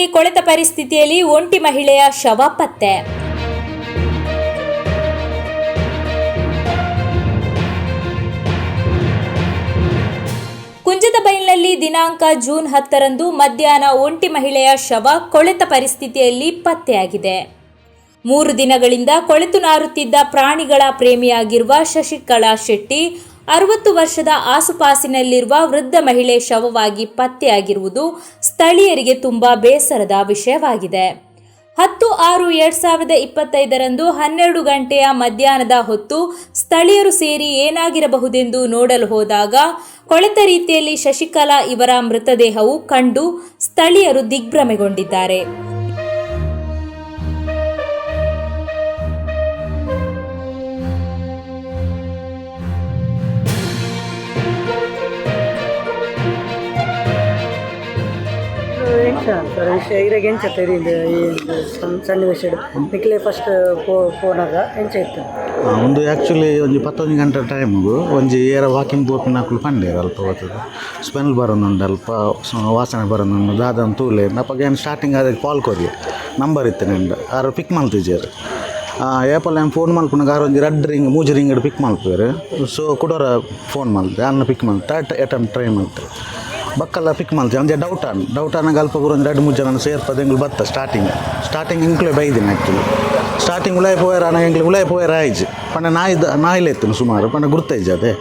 ರಸ್ತೆಯಲ್ಲಿ ಕೊಳೆತ ಪರಿಸ್ಥಿತಿಯಲ್ಲಿ ಒಂಟಿ ಮಹಿಳೆಯ ಶವ ಪತ್ತೆ. ಕುಂಜದ ಬೈಲ್ನಲ್ಲಿ ದಿನಾಂಕ ಜೂನ್ ಹತ್ತರಂದು ಮಧ್ಯಾಹ್ನ ಒಂಟಿ ಮಹಿಳೆಯ ಶವ ಕೊಳೆತ ಪರಿಸ್ಥಿತಿಯಲ್ಲಿ ಪತ್ತೆಯಾಗಿದೆ. ಮೂರು ದಿನಗಳಿಂದ ಕೊಳೆತು ನಾರುತ್ತಿದ್ದ ಪ್ರಾಣಿಗಳ ಪ್ರೇಮಿಯಾಗಿರುವ ಶಶಿಕಲಾ ಶೆಟ್ಟಿ ಅರವತ್ತು ವರ್ಷದ ಆಸುಪಾಸಿನಲ್ಲಿರುವ ವೃದ್ಧ ಮಹಿಳೆ ಶವವಾಗಿ ಪತ್ತೆಯಾಗಿರುವುದು ಸ್ಥಳೀಯರಿಗೆ ತುಂಬಾ ಬೇಸರದ ವಿಷಯವಾಗಿದೆ. ಹತ್ತು ಆರು ಎರಡ್ ಸಾವಿರದ ಇಪ್ಪತ್ತೈದರಂದು ಹನ್ನೆರಡು ಗಂಟೆಯ ಮಧ್ಯಾಹ್ನದ ಹೊತ್ತು ಸ್ಥಳೀಯರು ಸೇರಿ ಏನಾಗಿರಬಹುದೆಂದು ನೋಡಲು ಹೋದಾಗ ಕೊಳೆತ ರೀತಿಯಲ್ಲಿ ಶಶಿಕಲಾ ಇವರ ಮೃತದೇಹವು ಕಂಡು ಸ್ಥಳೀಯರು ದಿಗ್ಭ್ರಮೆಗೊಂಡಿದ್ದಾರೆ. ಸರ್ ವಿಷಯ ಇರಾಗ ಎಂಚ ತೆರೀದು ಈ ಫಸ್ಟ್ ಪೋ ಪೋನಾಗ ಎಂಚ ಇತ್ತು? ಒಂದು ಆ್ಯಕ್ಚುಲಿ ಒಂಜಿ ಇಪ್ಪತ್ತೊಂದು ಗಂಟೆ ಟೈಮ್ಗು ಒಂಜಿ ಏರ ವಾಕಿಂಗ್ ಪೋಪಿನಕುಲು ಪಂಡೇರು ಅಲ್ಪ ಹೊತ್ತದು ಸ್ಮೆಲ್ ಬರೋನುಂಡು ಅಲ್ಪ ವಾಸನೆ ಬರೋನುಂಡು ದಾದನ್ ತೂಲೆ ನಪ್ಪಗೆ ಏನು ಸ್ಟಾರ್ಟಿಂಗ್ ಆದಾಗ ಕಾಲ್ ಕೊರಿ ನಂಬರ್ ಇತ್ತು ನಿಂಡು ಆರು ಪಿಕ್ ಮಲ್ತಿಜೇರು ಏಪಲ್ ಏನು ಫೋನ್ ಮಲ್ಪುನಾಗ ಆರು ಒಂಜಿ ರೆಡ್ ರಿಂಗ್ ಮೂಜಿ ರಿಂಗ್ ಪಿಕ್ ಮಲ್ಪೇರು ಸೊ ಕೊಡೋರ ಫೋನ್ ಮಲ್ತೆ ಅನ್ನ ಪಿಕ್ ಮಲ್ತೆ ಟಟ್ ಅಟೆಂಪ್ ಟ್ರೈ ಮಲ್ತೆ ಬಕ್ಕಲ್ಲ ಪಿಕ್ ಮಾಡ್ತೀವಿ. ಅಂದರೆ ಡೌಟ್ ಆನ್ ಡೌಟ್ ಅನ್ನಾಗ ಅಲ್ಪ ಒಂದು ಎರಡು ಮೂರು ಜನ ಸೇರ್ಪದೆ ಎಂಗ್ಳು ಬತ್ತ ಸ್ಟಾರ್ಟಿಂಗ್ ಸ್ಟಾರ್ಟಿಂಗ್ ಇಂಕ್ಲೇ ಬೈದಿನ ಆ್ಯಕ್ಚುಲಿ ಸ್ಟಾರ್ಟಿಂಗ್ ಉಲಾಯ್ ಪೋಯರ ಅನ್ನ ಎಂಗ್ಳು ಉಲಾಯ್ ಪೋಯರ ಆಯ್ಜ್. ಪಂಡ ನಾಯಿ ನಾಯಿಲೆ ಇತ್ತು ಸುಮಾರು. ಪಂಡ ಗುರ್ತೈಜ್ ಅದೇ.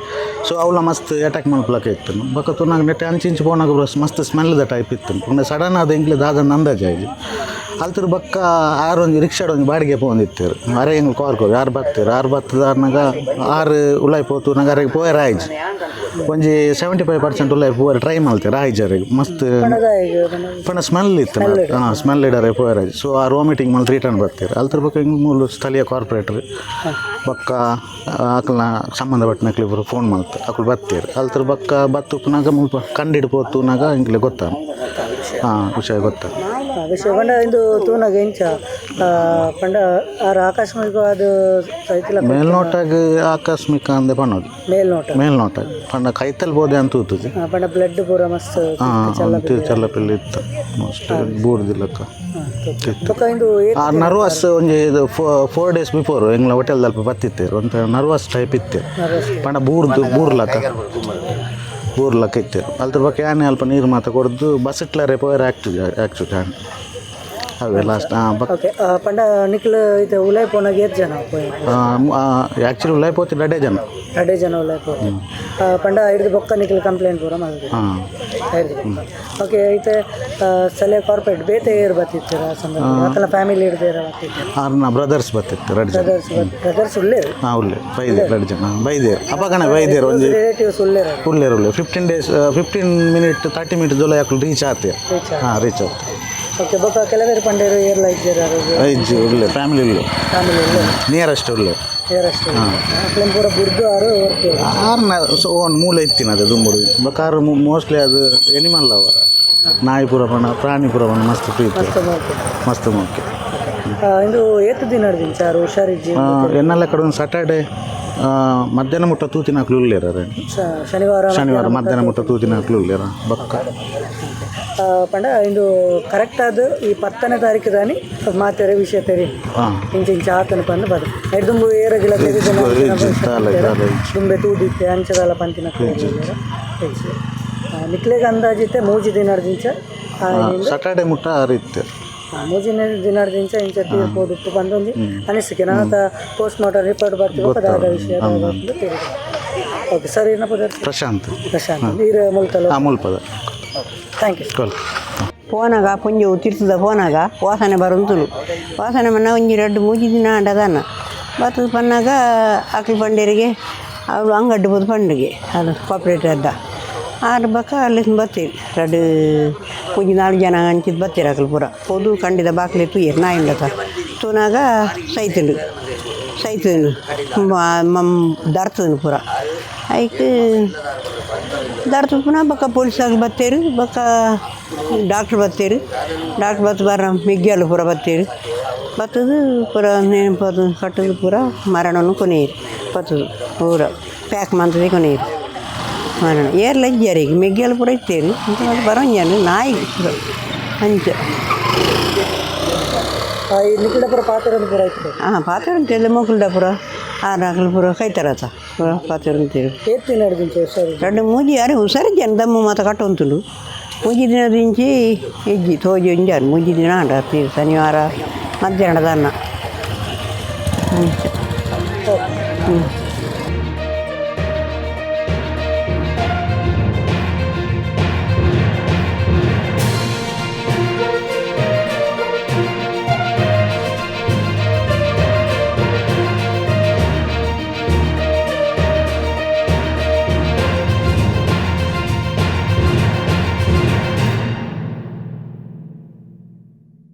ಸೊ ಅವಳ ಮಸ್ತ್ ಅಟ್ಯಾಕ್ ಮಲ್ಪಲಕ ಇತ್ತು ಬಕ್ಕ ತುನಾಗ ನೆಟ್ಟೆ ಅಂಚಿಂಚು ಪೋನಾಗ ಬರೋಸ್ ಮಸ್ತ್ ಸ್ಮೆಲ್ದ ಟೈಪ್ ಇತ್ತು ಪಂಡ ಸಡನ್ ಅದು ಎಂಗ್ಳು ದಾದ ನಂದಾಜ್ ಆಯ್ಜ್. ಅಲ್ತರ ಬಕ್ಕ ಆರು ಒಂದು ರಿಕ್ಷಾಡ್ ಒಂದು ಬಾಡಿಗೆ ಪೋಂದಿತ್ತೇರು ಅರೆ ಹೆಂಗೆ ಕಾರ್ಕೋ ಯಾರು ಬರ್ತೀರ? ಆರು ಬತ್ತದಾರ್ನಾಗ ಆರು ಉಲಾಯ್ ಪೋತು, ನಂಗೆ ಅರೆಗೆ ಪೋಯರ ಆಯ್ಜ್ ಒಂಜಿ ಸೆವೆಂಟಿ ಫೈವ್ ಪರ್ಸೆಂಟ್ ಉಲಾಯ್ ಪೋಯರ್ ಟ್ರೈ ಮಲ್ತೇರು ಆಯ್ಜರಿಗೆ ಮಸ್ತ್ ಪಣ ಸ್ಮೆಲ್ ಇತ್ತು ಹಾಂ, ಸ್ಮೆಲ್ ಇಡರೆ ಪೋಯರ್ ಸೊ ಆ ವಾಮಿಟಿಂಗ್ ಮಲ್ ರಿಟರ್ನ್ ಬರ್ತೀರ. ಅಲ್ತರ ಬಕ್ಕ ಹಿಂಗೆ ಮೂಲು ಸ್ಥಳೀಯ ಕಾರ್ಪೊರೇಟ್ರ್ ಬಕ್ಕ ಆಕಲ್ನ ಸಂಬಂಧಪಟ್ಟನಕ್ಲಿ ಇಬ್ಬರು ಫೋನ್ ಮಾಡ್ತ ಅಕ್ಕಳು ಬರ್ತೀರಿ. ಅಲ್ತರ ಬಕ್ಕ ಬತ್ತುಪ್ನಾಗ ಮುಲ್ಪ ಕಂಡಿಡ್ ನಾಗ ಹಿಂಗೆ ಗೊತ್ತ ಹಾಂ, ವಿಷಯ ಗೊತ್ತ ಪಂಡ ಇಂದು ತೂನಾಗ ಇಂಚ ಆ, ಪಂಡ ಆರ ಆಕಸ್ಮಿಕವಾದ ಕೈತಲ ಮೇಲ್ನೋಟಾಗ ಆಕಸ್ಮಿಕ ಅಂದೆ ಪಣ್ಣೋದು. ಮೇಲ್ನೋಟ. ಮೇಲ್ನೋಟ. ಪಂಡ ಕೈತಲ್ ಬೋದೆ ಅಂತ ಆ, ಪಂಡ ಬ್ಲಡ್ ಪೂರ ಮಸ್ತ್ ಹಾಂ ಚಲ್ಲ ಪಿಲ್ಲಿ ಇತ್ತು ಮೋಸ್ಟ್ ಬೂರ್ದಿಲ್ಲಕ್ಕ. ಆ ನರ್ವಸ್ ಒಂಜಿ ಇದು ಫೋರ್ ಡೇಸ್ ಬಿಫೋರ್ ಎಂಗ್ಲ ಹೋಟೆಲ್ ದಲ್ಪ ಬತ್ತಿತ್ತೇರು ಒಂದು ನರ್ವಸ್ ಟೈಪ್ ಇತ್ತೆ. ಪಂಡ ಬೂರ್ದು ಬೂರ್ಲಕ. ಬೂರ್ಲಕ್ಕ ಇತ್ತೆ. ಅಲ್ದ್ರ ಬಗ್ಗೆ ಆನೆ ಅಲ್ಪ ನೀರು ಮಾತ ಕೊಡ್ದು ಬಸ್ ಇಟ್ಲರೆ ಪೋಯರ್ ಆಕ್ಚುಲಿ ಆಕ್ಚುಲಿ ಆನೆ ಅವೇ ಲಾಸ್ಟ್ ಹಾಂ ಬಕ್ ಓಕೆ ಆ, ಪಂಡ ನಿಕ್ಲ ಇದು ಉಲಾಯ್ ಪೋನಾಗ ಏತ್ ಜನ ಪೋಯ್ ಆ್ಯಕ್ಚುಲಿ ಉಲಾಯ್ ಪೋತಿ ಡಡೆ ಜನ. ರಡೇ ಜನ ಉಲಾಯ್ ಪಂಡ ಹಿಡಿದು ಬೊಕ್ಕ ಕಂಪ್ಲೇಂಟ್ ಪೂರ ಮಾಡಿದ್ರಿ ಹಾಂ. ಓಕೆ ಐತೆ ಸಲ ಕಾರ್ಪೊರೇಟ್ ಬೇತೆ ಏರ್ ಸಂದರ್ಭ ಫ್ಯಾಮಿಲಿ ಬ್ರದರ್ಸ್ ಬತ್ತಿತ್ತು ಎರಡು ಜನ. ಬ್ರದರ್ಸ್ ಬ್ರದರ್ಸ್ ಉಳ್ಳೇರು ಹಾಂ ಜನ. ಬೈದೇರು. ಅಪಗಣ ಬೈದೇರು ಒಂದು ರಿಲೇಟಿವ್ಸ್ ಉಳ್ಳೇರು ಉಳ್ಳೇರು ಉಳ್ಳೆ fifteen days fifteen minute thirty minute ಯಾಕೆ ರೀಚ್ ಆತೆ ಹಾಂ ರೀಚ್ ಆಗುತ್ತೆ ಓಕೆ ಬೊಕ್ಕ ಕೆಲವೇರು ಪಂಡೇರು ಏರ್ಲ ಇದ್ದೀರ ಐದು ಉಳ್ಳೆ ಫ್ಯಾಮಿಲಿ ಉಳ್ಳೆ ಫ್ಯಾಮಿಲಿ ಉಳ್ಳೇರು ನಿಯರೆಸ್ಟ್ ಉಳ್ಳೆ ಏರಷ್ಟು ಅಕ್ಲೇನ್ ಪೂರ ಬುಡ್ದು ಆರು ಓರ್ತೀವಿ ಆರ್ನ ಸೊ ಒಂದು ಮೂಲೆ ಇತ್ತಿನ ಅದು ದುಂಬುಡು. ಬಕಾರ ಮೋಸ್ಟ್ಲಿ ಅದು ಎನಿಮಲ್ ಲವರ ನಾಯಿ ಪುರ ಬಣ್ಣ ಪ್ರಾಣಿ ಪುರ ಬಣ್ಣ ಮಸ್ತ್ ಪ್ರೀತಿ ಮಸ್ತ್ ಮುಖ್ಯ ಇಂದು ಏತು ದಿನ ಹಿಡ್ದಿನ ಸರ್ ಹುಷಾರಿಜ್ಜಿ ಎನ್ನೆಲ್ಲ ಕಡೆ ಒಂದು ಸ್ಯಾಟರ್ಡೆ ಮಧ್ಯಾಹ್ನ ಮುಟ್ಟ ತೂತಿನ ಹಾಕ್ಲು ಉಳ್ಳೇರ ಶ- ಶನಿವಾರ ಶನಿವಾರ ಮಧ್ಯಾಹ್ನ ಮುಟ್ಟ ತೂತಿನ ಹಾಕ್ಲು ಉಳ್ಳೇರ ಬಕ್ಕ. ಪಂಡ ಇಂದು ಕರೆಕ್ಟ್ ಆದ ಈ ಪತ್ತನೇ ತಾರೀಕು ದಾನಿ ಮಾತೆರೆ ವಿಷಯ ತೆರಿ. ಹಾಂ. ಇಂಚ ಇಂಚ ಆತನ ಪಂದು ಬದ. ಎಡ್ದುಂಬು ಏರ ಗಿಲ ತೆಗೆದು ದುಂಬೆ ತೂದಿತ್ತೆ ಅಂಚದಲ್ಲ ಪಂತಿನ ನಿಕ್ಲೆಗೆ ಅಂದಾಜಿತ್ತೆ ಮೂಜಿ ದಿನ ಅರ್ಜಿಂಚ ಮುಟ್ಟ ಅರಿತ್ತೆ ಮೂಜಿ ದಿನರ್ ದಿಂಚ ಇಂಚ ತೀರ್ಬೋದು ಉಪ್ಪು ಬಂದೊಂದು. ಅನಿಸಿಕೆ ನಾನು ಪೋಸ್ಟ್ ಮಾರ್ಟಮ್ ರಿಪೋರ್ಟ್ ಬರ್ತೀವಿ ಅದಾದ ವಿಷಯ ಓಕೆ ಸರ್ ಏನಪ್ಪ ಪ್ರಶಾಂತ್. ಪ್ರಶಾಂತ್. ನೀರು ಮುಲ್ಕಲು ಆ ಮುಲ್ಪದ ಥ್ಯಾಂಕ್ ಯು ಕೊಲ್. ಪೋನಾಗ ಪುಂಜು ತಿರ್ಸದ ಪೋನಾಗ ವಾಸನೆ ಬರುಂತುಲು. ವಾಸನೆ ಮನ್ನ ಒಂಜಿ ಎರಡು ಮೂಜಿ ದಿನ ಅಂಡದನ. ಬತ್ತದ ಪನ್ನಾಗ ಅಕ್ಲು ಪಂಡೇರಿಗೆ ಅವಳು ಅಂಗಡ್ಡು ಬೋದು ಪಂಡಿಗೆ ಅದು ಕಾಪ್ರೇಟ್ ಅದ್ದ. ಆರು ಬಕ್ಕ ಅಲ್ಲಿ ಬರ್ತೀವಿ. ಪುಂಜಿ ನಾಲ್ಕು ಜನ ಅಂಚಿದ್ ಬರ್ತೀರಿ ಅಕ್ಲು ಪೂರ ಪೋದು ಕಂಡಿದ ಬಾಕ್ಲೆ ತುಯ್ಯರ್ ನಾಯಿಂದತ ತೂನಾಗ ಸೈತುಂಡು ಸೈತುಂಡು ಮಮ್ ದರ್ತುಂಡು ಪೂರ ಐಕ್ ದಾರ್ತು ಪುನಃ ಬಕ್ಕ ಪೊಲೀಸಾಗಿ ಬತ್ತೇರು ಬಕ್ಕ ಡಾಕ್ಟ್ರ್ ಬತ್ತೇರು ಡಾಕ್ಟ್ರ್ ಬತ್ತು ಬರ ಮಿಗ್ಗ್ಯಾಲು ಪೂರ ಬತ್ತೇರು ಬತ್ತದು ಪೂರ ನೆನಪದು ಕಟ್ಟದು ಪೂರ ಮರಣನು ಕೊನೆಯರು ಬತ್ತದು ಪೂರ ಪ್ಯಾಕ್ ಮಂತದೆ ಕೊನೆಯರು ಮರಣ ಏರ್ಲ ಇಜ್ಜಾರು ಈಗ ಮಿಗ್ಗ್ಯಾಲು ಪೂರ ಇತ್ತೇರು ಅಂತ ಬರೋಂಜಾನು ನಾಯಿ ಪೂರ ಅಂಚ ಈ ನಿಖಿಡ ಪುರ ಪಾತ್ರ ಪೂರ ಇತ್ತು ಹಾಂ ಪಾತ್ರೆ ಮೊಕಲ್ದ ಪುರ ಆರು ಆಕಲು ಪುರ ಕೈತಾರತ ಪುರ ಪಾತ್ರೆ ಅಂತೀರು ಏತ್ ದಿನ ದಿಂಚಿ ಹುಷಾರು రెండు మూజి అరే హుసరి జనదమ్మ మాత కట్టుంతులు మూజి దిన దించి ఎజ్జి తోజి ఉంజారు మూజి దిన అంటారు తీరు శనివార మధ్యాహ్నం దాన్న ಓಕೆ